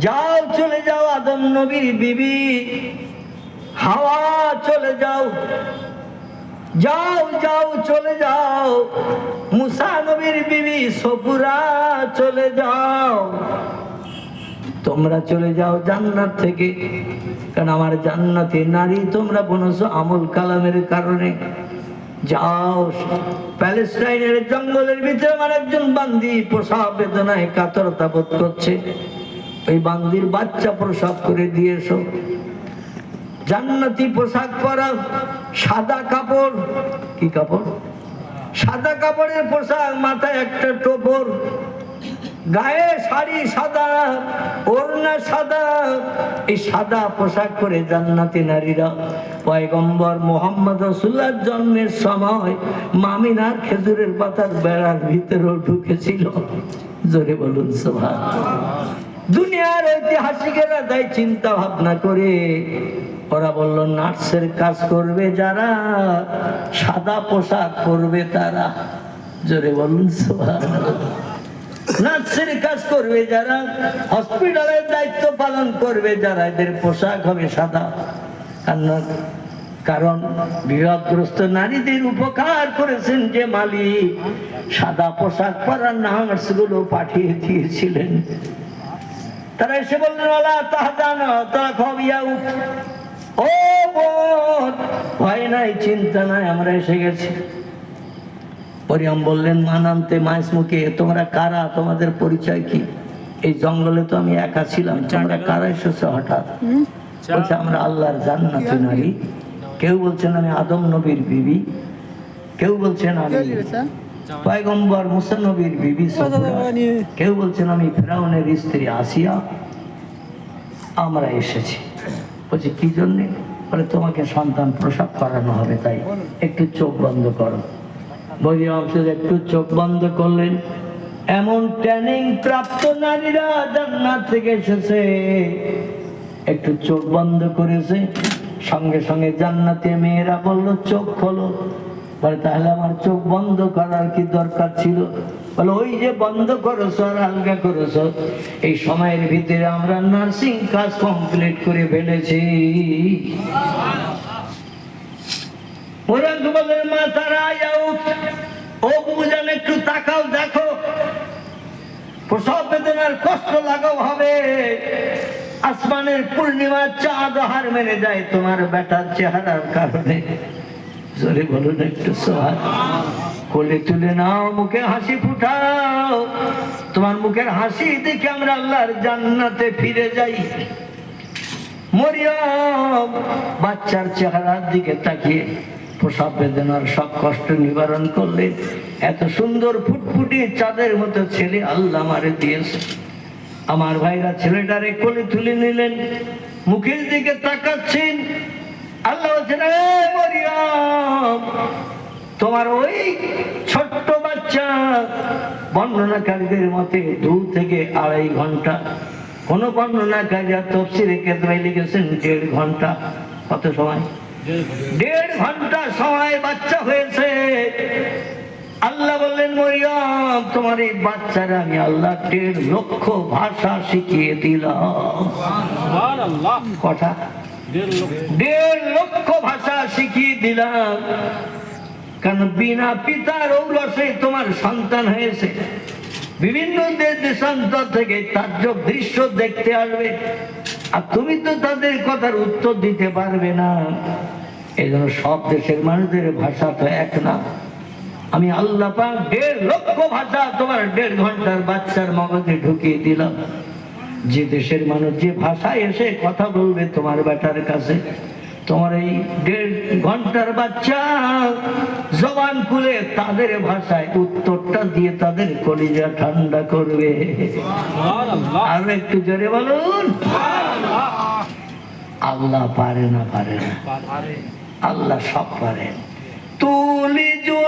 যাও, চলে যাও আদম নবীর বিবি। হাওয়া, চলে যাও। যাও যাও, চলে যাও। মুসা নবীর বিবি সপুরা চলে যাও। তোমরা চলে যাও জান্নাত থেকে। কারণ আমার জান্নাতে নারী তোমরা বনস আমল কালামের কারণে। যাও, প্যালেস্টাইনের জঙ্গলের ভিতরে আমার একজন বান্দি প্রসাব বেদনায় কাতরতা বোধ করছে। ওই বান্দির বাচ্চা প্রসাব করে দিয়েছ। জান্নাতি পোশাক পরা সাদা কাপড়, কি কাপড়? সাদা কাপড়ের পোশাক, মাথায় একটা টোপর। গায়ে শাড়ি সাদা, ওড়না সাদা। এই সাদা পোশাক পরে জান্নাতি নারীরা পয়গম্বর মোহাম্মদ রসুল্লার জন্মের সময় মামিনার খেজুরের পাতার বেড়ার ভিতরেও ঢুকেছিল। জোরে বলুন সোভা দুনিয়ার ঐতিহাসিকেরা তাই চিন্তা ভাবনা করে, ওরা বলল, নার্সের কাজ করবে যারা, সাদা পোশাক পরবে তারা। জোরে বলুন নার্সের কাজ করবে যারা, হসপিটালের দায়িত্ব পালন করবে যারা, এদের পোশাক হবে সাদা। কারণ বিভাগগ্রস্ত নারীদের উপকার করেছেন যে মালিক, সাদা পোশাক পরা নার্সগুলো পাঠিয়ে দিয়েছিলেন। তারা এসে বললেন ওলা তাহাজান তারা খবিয়া উঠ ও বোন ভয় নাই চিন্তা নাই আমরা এসে গেছি। পরিয়াম বললেন মানান্তে মাইস মুখে তোমরা কারা? তোমাদের পরিচয় কি? এই জঙ্গলে তো আমি একা ছিলাম তোমরা কারা এসেছ হঠাৎ? বলছে আমরা আল্লাহর জান্নাতি নারী কেউ বলছেন আমি আদম নবীর বিবি। কেউ বলছেন আমি পয়গম্বর মুসা নবীর বিবি কেউ বলছেন আমি ফেরাউনের স্ত্রী আসিয়া আমরা এসেছি। বলছি কি জন্যে? বলে তোমাকে সন্তান প্রসব করানো হবে তাই। একটু চোখ বন্ধ করো। বলি অংশের একটু চোখ বন্ধ করলেন। এমন ট্রেনিং প্রাপ্ত নারীরা জান্নাত থেকে এসেছে। একটু চোখ বন্ধ করেছে। সঙ্গে সঙ্গে জান্নাতে মেয়েরা বলল চোখ খোলো। বলে, তাহলে আমার চোখ বন্ধ করার কি দরকার ছিল? বলে, ওই যে বন্ধ করেছ আর আলগা করেছ এই সময়ের ভিতরে আমরা নার্সিং কাজ কমপ্লিট করে ফেলেছি। মুরাদবলের মাথারা আউট ও বুঝান একটু তাকাও, দেখো। প্রসব বেদনার কষ্ট লাগাও হবে। আসমানের পূর্ণিমা চাঁদ হার মেনে যায় তোমার বেটার চেহারার কারণে। জোরে বলুন একটু সোহাগ। কোলে তুলে নাও, মুখে হাসি ফুটাও। তোমার মুখের হাসি দেখে আমরা আল্লাহর জান্নাতে ফিরে যাই। মরিয়ম বাচ্চার চেহারার দিকে তাকিয়ে প্রসব বেদনার সব কষ্ট নিবারণ করলে এত সুন্দর ফুটফুটি চাঁদের মতো ছেলে আল্লাহ মারে দিয়েছে। আমার ভাইরা ছেলেটারে কোলে তুলে নিলেন, মুখের দিকে তাকাচ্ছেন আল্লাহ বলছেন "এ মরিয়ম তোমার ওই ছোট্ট বাচ্চা বর্ণনাকারীদের মতে দু থেকে আড়াই ঘণ্টা। কোন বর্ণনাকারী তফসিরে কেতবাই লিখেছেন দেড় ঘণ্টা। কত সময়? দেড় ঘণ্টা সময় বাচ্চা হয়েছে। আল্লাহ বললেন মরিয়ম তোমার এই বাচ্চারা আমি আল্লাহ দেড় লক্ষ ভাষা শিখিয়ে দিলাম। কথা দেড় লক্ষ। ভাষা শিখিয়ে দিলাম। কারণ বিনা পিতার ঔরসে তোমার সন্তান হয়েছে। বিভিন্ন দেশ দেশান্তর থেকে তাজ্জব দৃশ্য দেখতে আসবে। আর তুমি তো তাদের কথার উত্তর দিতে পারবে না। এই জন্য সব দেশের মানুষদের ভাষা তো এক না। আমি আল্লাহ পাক দেড় লক্ষ ভাষা তোমার দেড় ঘণ্টার বাচ্চার মগজে ঢুকিয়ে দিলাম। যে দেশের মানুষ যে ভাষায় এসে কথা বলবে তোমার বেটার কাছে তোমার এই দেড় ঘণ্টার বাচ্চা জবান খুলে তাদের ভাষায় উত্তরটা দিয়ে তাদের কলিজা ঠান্ডা করবে। আর একটু জোরে বলুন। আল্লাহ পারে না পারে না। আল্লাহ সব পারেন তুলি লাইলা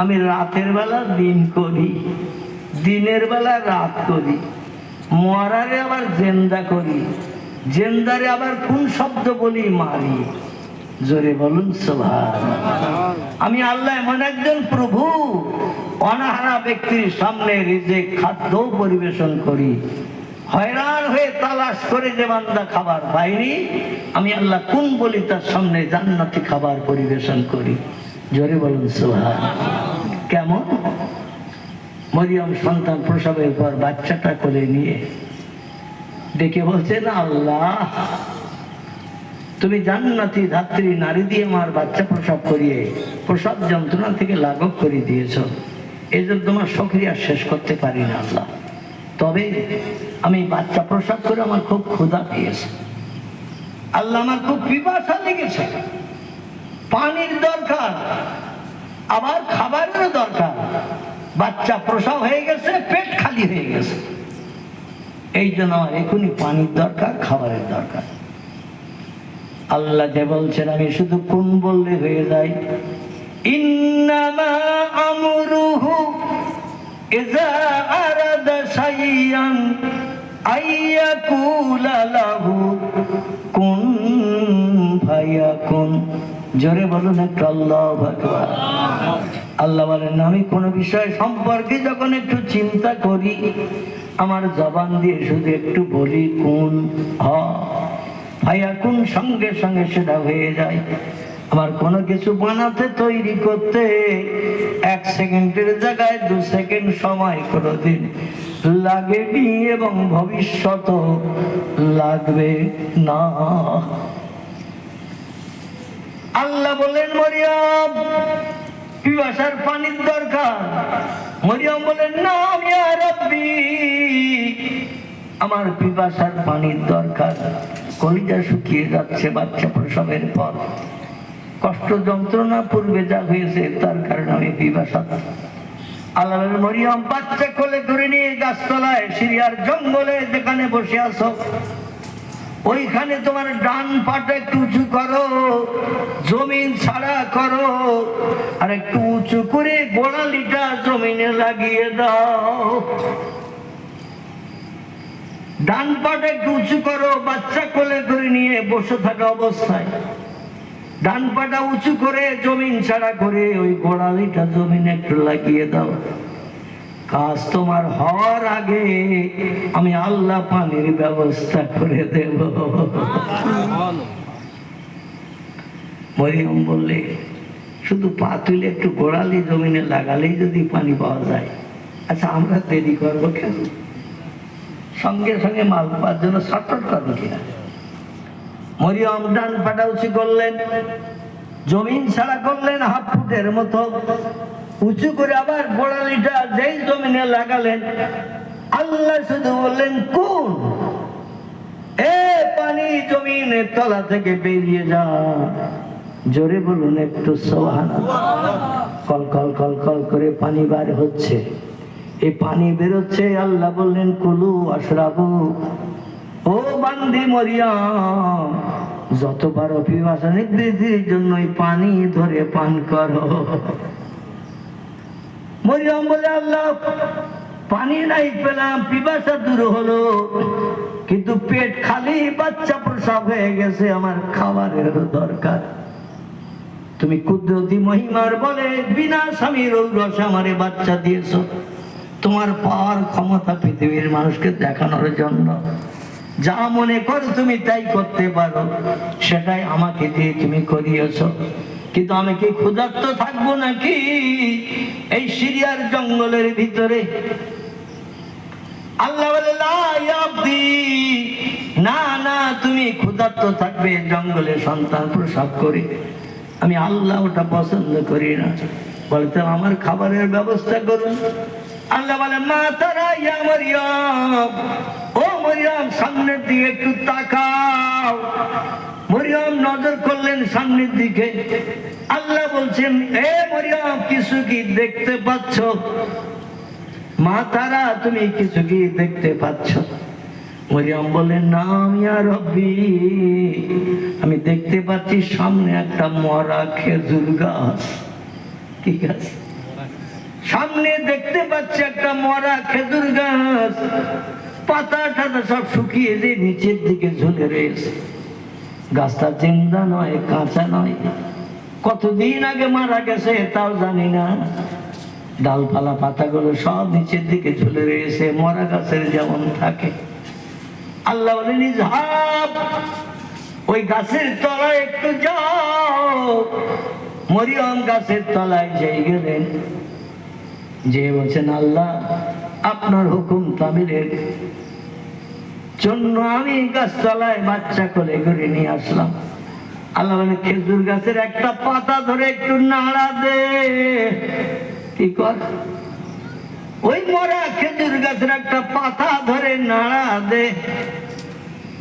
আমি রাতের বেলা দিন করি, দিনের বেলা রাত করি। মরারে আবার জেন্দা করি, জেন্দারে আবার কোন শব্দ বলি মারি। জোরে বলুন সোভান আমি আল্লাহ এমন একজন প্রভু, অনাহারা ব্যক্তির সামনে রিজে খাদ্য পরিবেশন করি। হয়রান হয়ে তালাশ করে যে বান্দা খাবার পাইনি, আমি আল্লাহ কোন বলি তার সামনে জান্নাতি খাবার পরিবেশন করি। জোরে বলুন সোহান কেমন? মরিয়ম সন্তান প্রসবের পর বাচ্চাটা কোলে নিয়ে ডেকে বলছেন, আল্লাহ, তুমি জান্নাতি ধাত্রী, নারী দিয়ে আমার বাচ্চা প্রসব করিয়ে প্রসব যন্ত্রণা থেকে লাঘব করে দিয়েছ। এই জন্য তোমার সক্রিয়া শেষ করতে পারি না, আল্লাহ। তবে আমি বাচ্চা প্রসব করে আমার খুব ক্ষুধা পেয়েছে। আল্লাহ, আমার খুব পিপাসা লেগেছে। পানির দরকার, আবার খাবারেরও দরকার। বাচ্চা প্রসব হয়ে গেছে, পেট খালি হয়ে গেছে। এই জন্য আমার এখনই পানির দরকার, খাবারের দরকার। আল্লাহ যে বলছেন, আমি শুধু কোন বললে হয়ে যাই ইন্নামা আমরুহু কুন জোরে বলুন একটু, আল্লাহ আল্লাহ বলেন, আমি কোনো বিষয় সম্পর্কে যখন একটু চিন্তা করি, আমার জবান দিয়ে শুধু একটু বলি, কোন কোন সঙ্গে সঙ্গে সেটা হয়ে যায়? আবার কোনো কিছু বানাতে, তৈরি করতে এক সেকেন্ডের জায়গায় দু সেকেন্ড সময় কোনোদিন লাগেনি এবং ভবিষ্যৎ লাগবে না। আল্লাহ বলেন, মরিয়াম পিপাসার পানির দরকার। মরিয়াম বলেন, না, আমি আর আমার পিপাসার পানির দরকার। কলিজা শুকিয়ে যাচ্ছে বাচ্চা প্রসবের পর। কষ্ট, যন্ত্রণা, পূর্বে যা হয়েছে, তার কারণে আমি পিপাসা। আল্লাহ মরিয়ম, বাচ্চা কোলে করে নিয়ে গাছতলায় সিরিয়ার জঙ্গলে যেখানে বসে আছো ওইখানে তোমার ডান পাটা একটু উঁচু করো, জমিন ছাড়া করো, আর একটু উঁচু করে গোড়ালিটা জমিনে লাগিয়ে দাও। ডান পাটা একটু উঁচু করো, বাচ্চা কোলে করে নিয়ে বসে থাকা অবস্থায়। ডান পাটা উঁচু করে জমিন ছাড়া করে ওই গোড়ালিটা জমিনে একটু লাগিয়ে দাও। কাজ তোমার হওয়ার আগে আমি আল্লাহ পানির ব্যবস্থা করে দেব। মরিয়ম বললে, শুধু পা তুলে একটু গোড়ালি জমিনে লাগালেই যদি পানি পাওয়া যায় আচ্ছা আমরা দেরি করব কেন? সঙ্গে সঙ্গে মাল পাওয়ার জন্য শর্টট করব কিনা মরিয়ম ডান পাটা করলেন, জমিন ছাড়া করলেন হাফ ফুটের মতো। উঁচু করে আবার গোড়ালিটা যেই জমিনে লাগালেন, আল্লাহ শুধু বললেন কোন এ পানি জমিনের তলা থেকে বেরিয়ে যা। জোরে বলুন একটু Sohan call call call call করে পানি বার হচ্ছে। এই পানি বেরোচ্ছে, আল্লাহ বললেন, কুলু আশরাবু, ও বান্দি মরিয়াম যতবার অভিবাসা নিবৃত্তির জন্য এই পানি ধরে পান করো। মরিয়ম বলে, আল্লাহ, পানি নাই পেলাম, পিপাসা দূর হলো। কিন্তু পেট খালি, বাচ্চা প্রসব হয়ে গেছে, আমার খাবারের দরকার। তুমি কুদরতি মহিমার বলে, বিনা স্বামীর ঔরস আমারে বাচ্চা দিয়েছ। তোমার পাওয়ার ক্ষমতা পৃথিবীর মানুষকে দেখানোর জন্য। যা মনে করো তুমি তাই করতে পারো। সেটাই আমাকে দিয়ে তুমি করিয়েছো। কিন্তু আমি কি ক্ষুধার্ত থাকব নাকি? এই সিরিয়ার জঙ্গলের ভিতরে। আল্লাহ "লা না না, তুমি ক্ষুধার্ত থাকবে, জঙ্গলে সন্তান প্রসব করে। আমি আল্লাহ ওটা পছন্দ করি না। বলতে আমার খাবারের ব্যবস্থা করুন। আল্লাহ বলে, মা তারা মরিয়ম। ও মরিয়ম, সামনের দিকে একটু তাকাও। মরিয়ম নজর করলেন সামনের দিকে। আল্লাহ বলছেন, এ মরিয়ম, কিছু কি দেখতে পাচ্ছ? মা, তারা, তুমি কিছু কি দেখতে পাচ্ছ? মরিয়ম বললেন, না, আমি দেখতে পাচ্ছি সামনে একটা মরা খেজুর গাছ। ঠিক আছে সামনে দেখতে পাচ্ছি একটা মরা খেজুর গাছ। পাতা টাতা সব শুকিয়ে যে নিচের দিকে ঝুলে রয়েছে। গাছটা জিন্দা নয়, কাঁচা নয়। কতদিন আগে মারা গেছে তাও জানি না। ডালপালা পাতাগুলো সব নিচের দিকে ঝুলে রয়েছে, মরা গাছের যেমন থাকে। আল্লাহ বলেন, ইজহাব, ওই গাছের তলায় একটু যাও। মরিয়ম গাছের তলায় যাই গেলেন, যে বলছেন, আল্লাহ, আপনার হুকুম তামিলের জন্য আমি গাছতলায় বাচ্চা করে ঘুরে নিয়ে আসলাম। আল্লাহ বলে, খেজুর গাছের একটা পাতা ধরে একটু নাড়া দে। কি কর? ওই মরা খেজুর গাছের একটা পাতা ধরে নাড়া দে।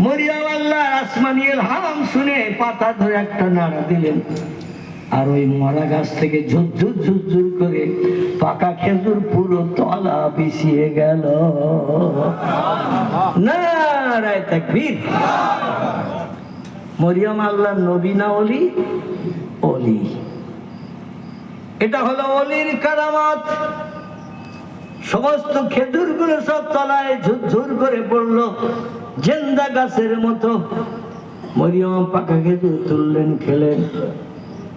মরিয়াম আল্লাহ আসমানিয়ের হাম শুনে পাতা ধরে একটা নাড়া দিলেন। আর ওই মরা গাছ থেকে ঝুরঝুর ঝুরঝুর করে পাকা খেজুর পুরো তলা পিছিয়ে গেল। না রায় তাকবীর। মরিয়ম আল্লাহ নবী না অলি? অলি। এটা হলো অলির কারামাত। সমস্ত খেজুরগুলো সব তলায় ঝুরঝুর করে পড়ল, জেন্দা গাছের মতো। মরিয়ম পাকা খেজুর তুললেন, খেলেন,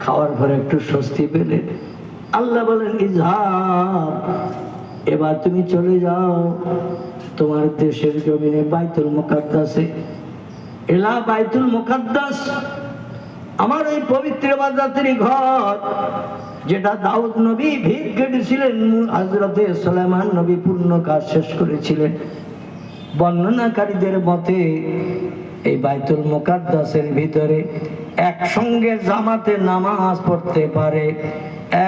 খাওয়ার পরে একটু স্বস্তি পেলেন। আল্লাহ বলেন ইজহাব এবার তুমি চলে যাও। তোমার দেশের জমিনে বাইতুল মুকাদ্দাসে এলা বাইতুল মুকাদ্দাস, আমার এই পবিত্র বাজাতের ঘর, যেটা দাউদ নবী ভিড় কেটেছিলেন হজরতে সোলেমান নবী পূর্ণ কাজ শেষ করেছিলেন। বর্ণনাকারীদের মতে, এই বাইতুল মুকাদ্দাসের ভিতরে একসঙ্গে জামাতে নামাজ পড়তে পারে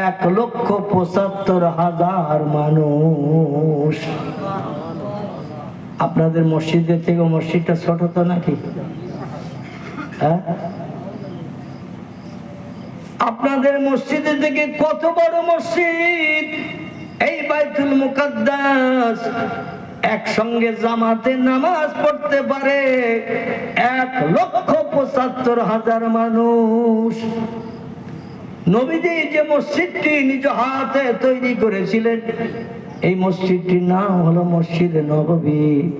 এক লক্ষ পঁচাত্তর হাজার মানুষ। আপনাদের মসজিদের থেকে মসজিদটা ছোট তো নাকি? হ্যাঁ? আপনাদের মসজিদের থেকে কত বড় মসজিদ? এই বাইতুল মুকাদ্দাস একসঙ্গে জামাতে নামাজ পড়তে পারে এক লক্ষ পঁচাত্তর হাজার মানুষ। নবীজি যে মসজিদটি নিজ হাতে তৈরি করেছিলেন এই মসজিদটির নাম হলো মসজিদ নববী।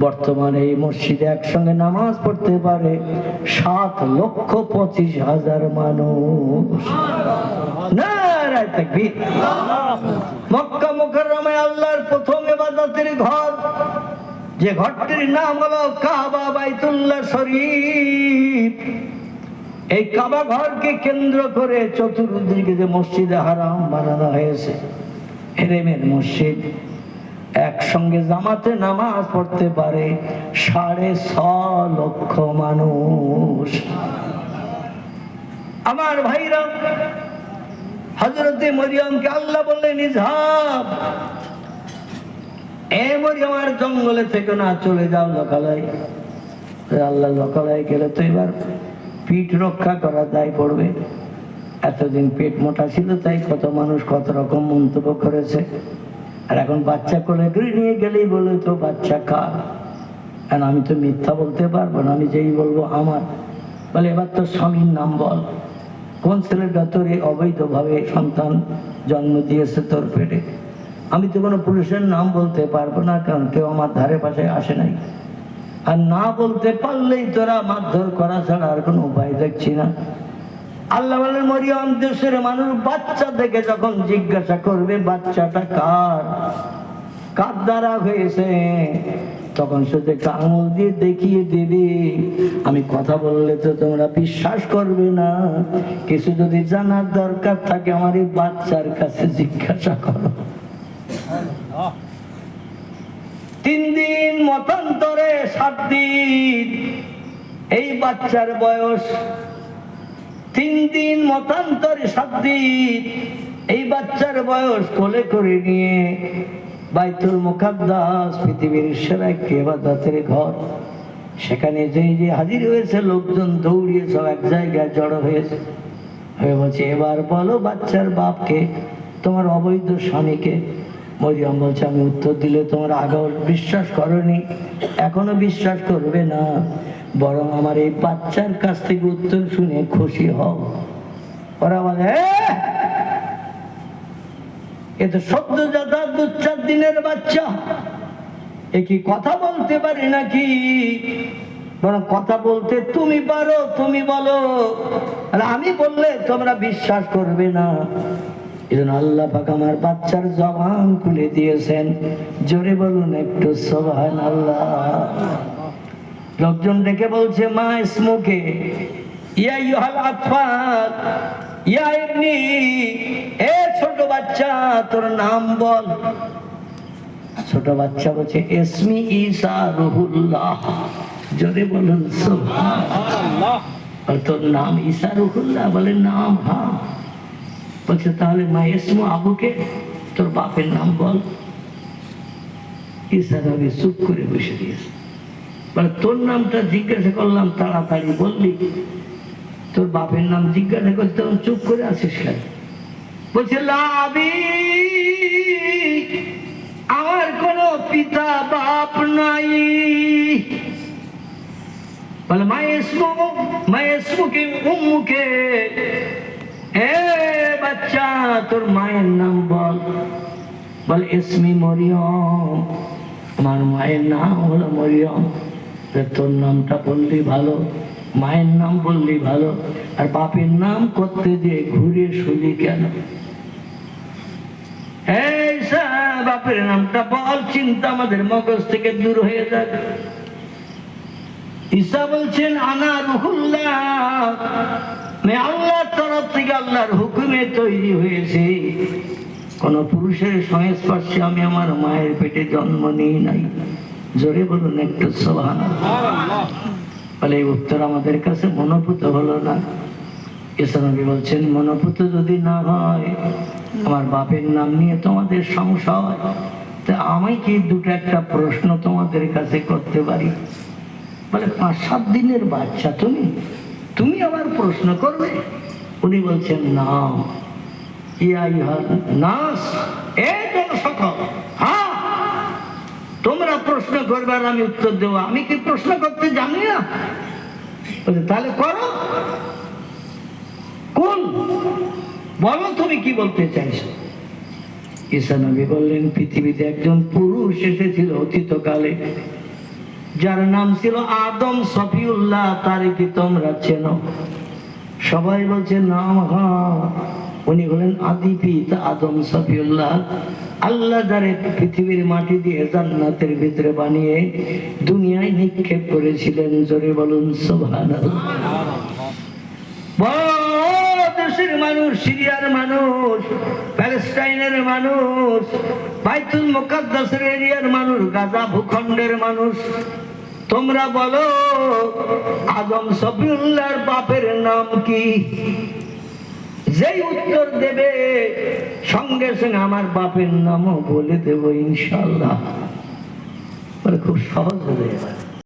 বর্তমানে এই মসজিদে একসঙ্গে নামাজ পড়তে পারে সাত লক্ষ পঁচিশ হাজার মানুষ। আল্লাহর ঘর। যে ঘরটির নাম হলো কাবা এই কেন্দ্র করে চতুর্দিকে যে মসজিদে হারাম বানানো হয়েছে। হেরেমের মসজিদ একসঙ্গে জামাতে নামাজ পড়তে পারে সাড়ে ছ লক্ষ মানুষ। আমার ভাইরা হজরতে মরিয়মকে আল্লাহ বললেন, ইজহাব, এ মরিয়ম আর জঙ্গলে থেকে না, চলে যাও লোকালয়। আল্লাহ লোকালয় গেলে তো এবার পিঠ রক্ষা করা দায় পড়বে। এতদিন পেট মোটা ছিল, তাই কত মানুষ কত রকম মন্তব্য করেছে। আর এখন বাচ্চা কোলে করে নিয়ে গেলেই বলে, তো বাচ্চা কার আর আমি তো মিথ্যা বলতে পারব না, আমি যেই বলব আমার। বলে, এবার তো স্বামীর নাম বল। কোন ছেলেটা তোর এই অবৈধভাবে সন্তান জন্ম দিয়েছে তোর পেটে? আমি তো কোনো পুরুষের নাম বলতে পারব না, কারণ কেউ আমার ধারে পাশে আসে নাই। আর না বলতে পারলেই তোরা মারধর করা ছাড়া আর কোনো উপায় দেখছি না। আল্লাহ বলেন, মরিয়ম দেশের মানুষ বাচ্চা দেখে যখন জিজ্ঞাসা করবে, বাচ্চাটা কার? কার দ্বারা হয়েছে? তখন শুধু একটা আঙুল দিয়ে দেখিয়ে দেবে। আমি কথা বললে তো তোমরা বিশ্বাস করবে না। কিছু যদি জানার দরকার থাকে, আমার এই বাচ্চার কাছে জিজ্ঞাসা করো। তিন দিন মতান্তরে সাত দিন। এই বাচ্চার বয়স তিন দিন মতান্তরে সাত দিন এই বাচ্চার বয়স কোলে করে নিয়ে বাইতুল মুখাদ্দাস পৃথিবীর সেরা একটি এবাদতের ঘর। সেখানে যেই যে হাজির হয়েছে, লোকজন দৌড়িয়ে সব এক জায়গায় জড়ো হয়েছে। হয়ে বলছে, এবার বলো বাচ্চার বাপকে, তোমার অবৈধ স্বামীকে। মরিয়ম বলছে, আমি উত্তর দিলে তোমার আগেও বিশ্বাস করনি, এখনও বিশ্বাস করবে না। বরং আমার এই বাচ্চার কাছ থেকে উত্তর শুনে খুশি হও। ওরা বলে "এ, তো সদ্যজাতা দু চার দিনের বাচ্চা। এ কি কথা বলতে পারি নাকি? বরং কথা বলতে তুমি পারো তুমি বলো। আর আমি বললে তোমরা বিশ্বাস করবে না। এজন্য আল্লাহ আমার বাচ্চার জবান খুলে দিয়েছেন। জোরে বলুন একটু সোহান আল্লাহ লোকজন ডেকে বলছে, মা ইসমুকে ইয়া ইয়া এ ছোট বাচ্চা, তোর নাম বল। ছোট বাচ্চা বলছে আর তোর নাম রুহুল্লাহ? বলে, নাম হ্যাঁ বলছে, তাহলে মা, এসমু আবুকে, তোর বাপের নাম বল। ঈসা নবী চুপ করে বসে দিয়েছে তোর নামটা জিজ্ঞাসা করলাম, তাড়াতাড়ি বললি। তোর বাপের নাম জিজ্ঞাসা করতে চুপ করে আছিস কেন? বলছে আমার কোনো পিতা বাপ নাই। বলে বাচ্চা, তোর মায়ের নাম বল। মরিয়ম মায়ের নাম হলো মরিয়ম। তা তোর নামটা বললি ভালো, মায়ের নাম বললি ভালো, আর বাপের নাম করতে যে ঘুরে শুলি কেন? বাপের নামটা বল, চিন্তা আমাদের মগজ থেকে দূর হয়ে যাবে ঈসা বলছেন, আনা রুহুল্লাহ। আল্লাহর তরফ থেকে আল্লাহর হুকুমে তৈরি হয়েছে। কোন পুরুষের সংস্পর্শে আমি আমার মায়ের পেটে জন্ম নিই নাই। জোরে বলুন একটু সোহান বলে, এই উত্তর আমাদের কাছে মনোভূত হলো না। ইসলামী বলছেন, মনোভূত যদি না হয়, আমার বাপের নাম নিয়ে তোমাদের সংশয়। তা আমি কি দুটো একটা প্রশ্ন তোমাদের কাছে করতে পারি? বলে, পাঁচ, সাত দিনের বাচ্চা তুমি। তুমি আবার প্রশ্ন করবে? উনি বলছেন, না। ইয়া ইহা নাস, এ সকল হ্যাঁ তোমরা প্রশ্ন করবে আর আমি উত্তর দেবো। আমি কি প্রশ্ন করতে জানি না? তাহলে করো। কোন? বলো তুমি কি বলতে চাইছো? ঈসা নবী বললেন, পৃথিবীতে একজন পুরুষ এসেছিল অতীতকালে, যার নাম ছিল আদম সফিউল্লাহ, তারে কি তোমরা চেনো? সবাই বলছে নাম হা উনি হলেন আদি পিতা আদম সফিউল্লাহ। আল্লাহ যারে পৃথিবীর মাটি দিয়ে জান্নাতের ভিতরে বানিয়ে দুনিয়ায় নিক্ষেপ করেছিলেন, জোরে বলুন দেশের মানুষ মানুষ, প্যালেস্টাইনের মানুষ এরিয়ার মানুষ, গাজা ভূখণ্ডের মানুষ। তোমরা বলো, আদম সফিউল্লাহর বাপের নাম কি? যেই উত্তর দেবে, সঙ্গে সঙ্গে আমার বাপের নামও বলে দেব ইনশাল্লাহ। খুব সহজ হয়ে যাবে